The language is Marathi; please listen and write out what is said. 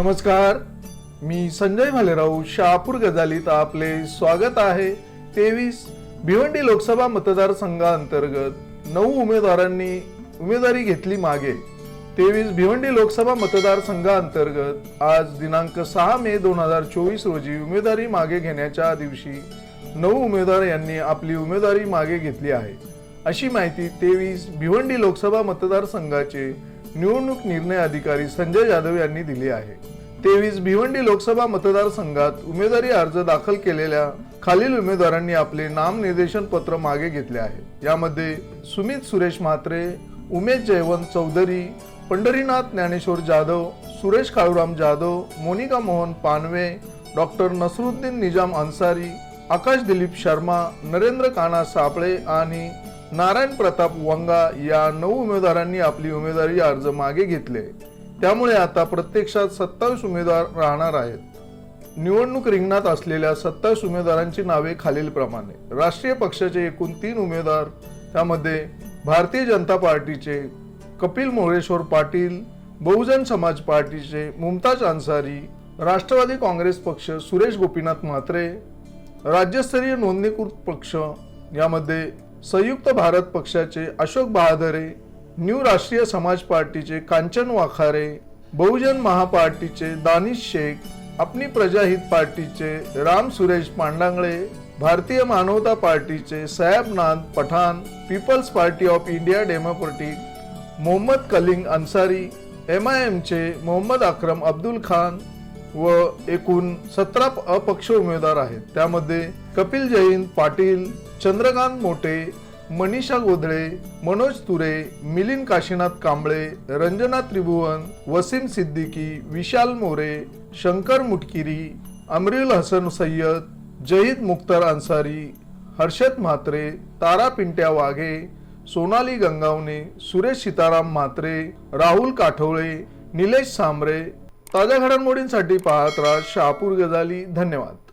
नमस्कार. मी संजय भालेराव शहापूर गजालीत आपले स्वागत आहे. तेवीस भिवंडी लोकसभा मतदारसंघाअंतर्गत नऊ उमेदवारांनी उमेदवारी घेतली मागे. तेवीस भिवंडी लोकसभा मतदारसंघाअंतर्गत आज दिनांक सहा मे दोन हजार चोवीस रोजी उमेदवारी मागे घेण्याच्या दिवशी नऊ उमेदवार यांनी आपली उमेदवारी मागे घेतली आहे. अशी माहिती तेवीस भिवंडी लोकसभा मतदारसंघाचे निवडणूक निर्णय अधिकारी संजय जाधव यांनी दिली आहे. तेवीस भिवंडी लोकसभा मतदारसंघात उमेदवारी अर्ज दाखल केलेल्या खालील उमेदवारांनी आपले नामनिर्देशन पत्र मागे घेतले आहे. यामध्ये सुमित सुरेश म्हात्रे उमेश जयवंत चौधरी पंढरीनाथ ज्ञानेश्वर जाधव सुरेश काळूराम जाधव मोनिका मोहन पानवे डॉक्टर नसरुद्दीन निजाम अन्सारी आकाश दिलीप शर्मा नरेंद्र काना सापळे आणि नारायण प्रताप वंगा या नऊ उमेदवारांनी आपली उमेदवारी अर्ज मागे घेतले. त्यामुळे आता प्रत्यक्षात सत्तावीस उमेदवार राहणार आहेत. निवडणूक रिंगणात असलेल्या सत्तावीस उमेदवारांची नावे खालीलप्रमाणे राष्ट्रीय पक्षाचे एकूण तीन उमेदवार त्यामध्ये भारतीय जनता पार्टीचे कपिल मोरेश्वर पाटील बहुजन समाज पार्टीचे मुमताज अन्सारी राष्ट्रवादी काँग्रेस पक्ष सुरेश गोपीनाथ म्हात्रे राज्यस्तरीय नोंदणीकृत पक्ष यामध्ये संयुक्त भारत पक्षाचे अशोक बहादरे न्यू राष्ट्रीय समाज पार्टीचे कांचन वाखारे बहुजन महापार्टीचे दानिश शेख अपनी प्रजाहित पार्टीचे राम सुरेश पांडांगळे भारतीय मानवता पार्टीचे Sayabnath Pathan people's party of India democratic Mohammad Kaling Ansari M I एमचे Mohammad Akram Abdul Khan व एकूण सतरा अपक्ष उमेदवार आहेत. त्यामध्ये कपिल जैन पाटील चंद्रकांत मोटे मनीषा गोधळे मनोज तुरे मिलिंद काशीनाथ कांबळे रंजना त्रिभुवन वसीम सिद्दीकी विशाल मोरे शंकर मुटकिरी अमरील हसन सय्यद जहीद मुख्तार अन्सारी हर्षद म्हात्रे तारा पिंट्या वाघे सोनाली गंगावणे सुरेश सीताराम म्हात्रे राहुल काठोळे निलेश सांबरे ताज्या घडामोडींसाठी पाहत राहा शहापूर गजाली. धन्यवाद.